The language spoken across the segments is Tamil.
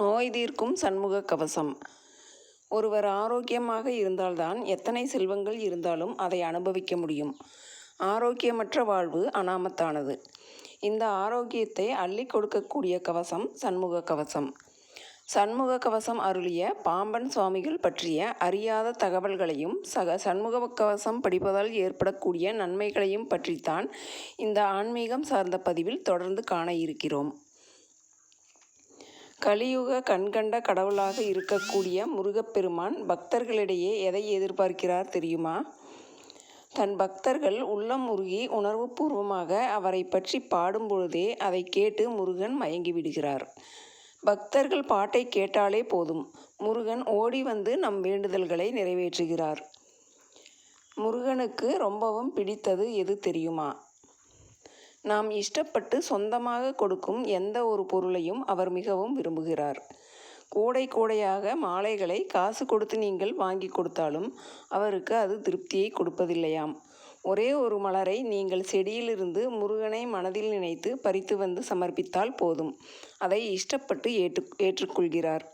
நோய் தீர்க்கும் சண்முக கவசம். ஒருவர் ஆரோக்கியமாக இருந்தால்தான் எத்தனை செல்வங்கள் இருந்தாலும் அதை அனுபவிக்க முடியும். ஆரோக்கியமற்ற வாழ்வு அனாமத்தானது. இந்த ஆரோக்கியத்தை அள்ளி கொடுக்கக்கூடிய கவசம் சண்முக கவசம். சண்முக கவசம் அருளிய பாம்பன் சுவாமிகள் பற்றிய அறியாத தகவல்களையும் சக சண்முக கவசம் படிப்பதால் ஏற்படக்கூடிய நன்மைகளையும் பற்றித்தான் இந்த ஆன்மீகம் சார்ந்த பதிவில் தொடர்ந்து காண இருக்கிறோம். கலியுக கண்கண்ட கடவுளாக இருக்கக்கூடிய முருகப்பெருமான் பக்தர்களிடையே எதை எதிர்பார்க்கிறார் தெரியுமா? தன் பக்தர்கள் உள்ளம் உருகி உணர்வுபூர்வமாக அவரை பற்றி பாடும் பொழுதே அதை கேட்டு முருகன் மயங்கி விடுகிறார் பக்தர்கள் பாட்டை கேட்டாலே போதும். முருகன் ஓடி வந்து நம் வேண்டுதல்களை நிறைவேற்றுகிறார். முருகனுக்கு ரொம்பவும் பிடித்தது எது தெரியுமா? நாம் இஷ்டப்பட்டு சொந்தமாக கொடுக்கும் எந்த ஒரு பொருளையும் அவர் மிகவும் விரும்புகிறார். கூடை கூடையாக மாலைகளை காசு கொடுத்து நீங்கள் வாங்கி கொடுத்தாலும் அவருக்கு அது திருப்தியை கொடுப்பதில்லையாம். ஒரே ஒரு மலரை நீங்கள் செடியிலிருந்து முருகனை மனதில் நினைத்து பறித்து வந்து சமர்ப்பித்தால் போதும். அதை இஷ்டப்பட்டு ஏற்று ஏற்றுக்கொள்கிறார்.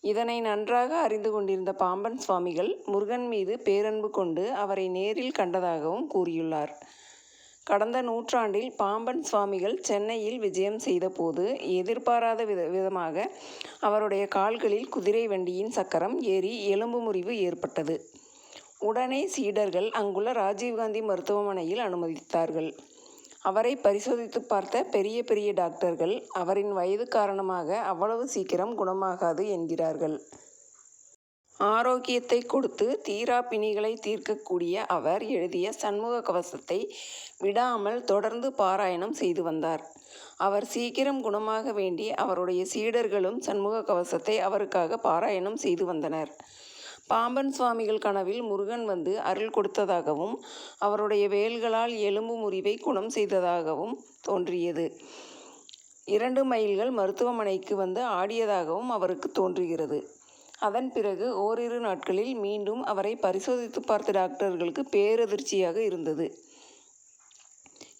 இதனை நன்றாக அறிந்து கொண்டிருந்த பாம்பன் சுவாமிகள் முருகன் மீது பேரன்பு கொண்டு அவரை நேரில் கண்டதாகவும் கூறியுள்ளார். கடந்த நூற்றாண்டில் பாம்பன் சுவாமிகள் சென்னையில் விஜயம் செய்தபோது எதிர்பாராத வித விதமாக அவருடைய கால்களில் குதிரை வண்டியின் சக்கரம் ஏறி எலும்பு முறிவு ஏற்பட்டது. உடனே சீடர்கள் அங்குள்ள ராஜீவ்காந்தி மருத்துவமனையில் அனுமதித்தார்கள். அவரை பரிசோதித்து பார்த்த பெரிய பெரிய டாக்டர்கள் அவரின் வயது காரணமாக அவ்வளவு சீக்கிரம் குணமாகாது என்கிறார்கள். ஆரோக்கியத்தை கொடுத்து தீரா பிணிகளை தீர்க்கக்கூடிய அவர் எழுதிய சண்முக கவசத்தை விடாமல் தொடர்ந்து பாராயணம் செய்து வந்தார். அவர் சீக்கிரம் குணமாக வேண்டி அவருடைய சீடர்களும் சண்முக கவசத்தை அவருக்காக பாராயணம் செய்து வந்தனர். பாம்பன் சுவாமிகள் கனவில் முருகன் வந்து அருள் கொடுத்ததாகவும் அவருடைய வேல்களால் எலும்பு முறிவை குணம் செய்ததாகவும் தோன்றியது. இரண்டு மைல்கள் மருத்துவமனைக்கு வந்து ஆடியதாகவும் அவருக்கு தோன்றுகிறது. அதன் பிறகு ஓரிரு நாட்களில் மீண்டும் அவரை பரிசோதித்து பார்த்த டாக்டர்களுக்கு பேரதிர்ச்சியாக இருந்தது.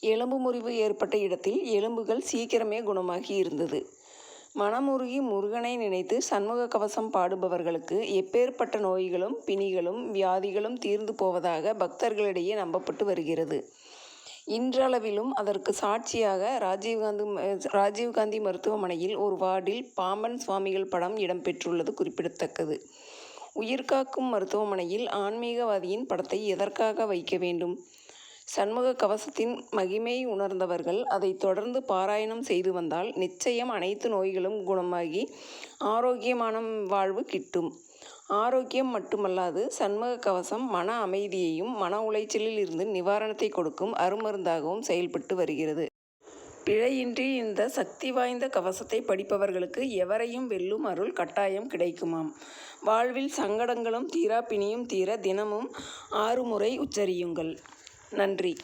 எலும்பு முறிவு ஏற்பட்ட இடத்தில் எலும்புகள் சீக்கிரமே குணமாகி இருந்தது. மனமுருகி முருகனை நினைத்து சண்முக கவசம் பாடுபவர்களுக்கு எப்பேற்பட்ட நோய்களும் பிணிகளும் வியாதிகளும் தீர்ந்து போவதாக பக்தர்களிடையே நம்பப்பட்டு வருகிறது. இன்றளவிலும் அதற்கு சாட்சியாக ராஜீவ்காந்தி ராஜீவ்காந்தி மருத்துவமனையில் ஒரு வார்டில் பாம்பன் சுவாமிகள் படம் இடம்பெற்றுள்ளது குறிப்பிடத்தக்கது. உயிர்காக்கும் மருத்துவமனையில் ஆன்மீகவாதியின் படத்தை எதற்காக வைக்க வேண்டும்? சண்முக கவசத்தின் மகிமை உணர்ந்தவர்கள் அதை தொடர்ந்து பாராயணம் செய்து வந்தால் நிச்சயம் அனைத்து நோய்களும் குணமாகி ஆரோக்கியமான வாழ்வு கிட்டும். ஆரோக்கியம் மட்டுமல்லாது சண்முக கவசம் மன அமைதியையும் மன உளைச்சலில் இருந்து நிவாரணத்தை கொடுக்கும் அருமருந்தாகவும் செயல்பட்டு வருகிறது. பிழையின்றி இந்த சக்தி வாய்ந்த கவசத்தை படிப்பவர்களுக்கு எவரையும் வெல்லும் அருள் கட்டாயம் கிடைக்குமாம். வாழ்வில் சங்கடங்களும் தீரா பிணியும் தீர தினமும் ஆறு முறை உச்சரியுங்கள். நன்றி.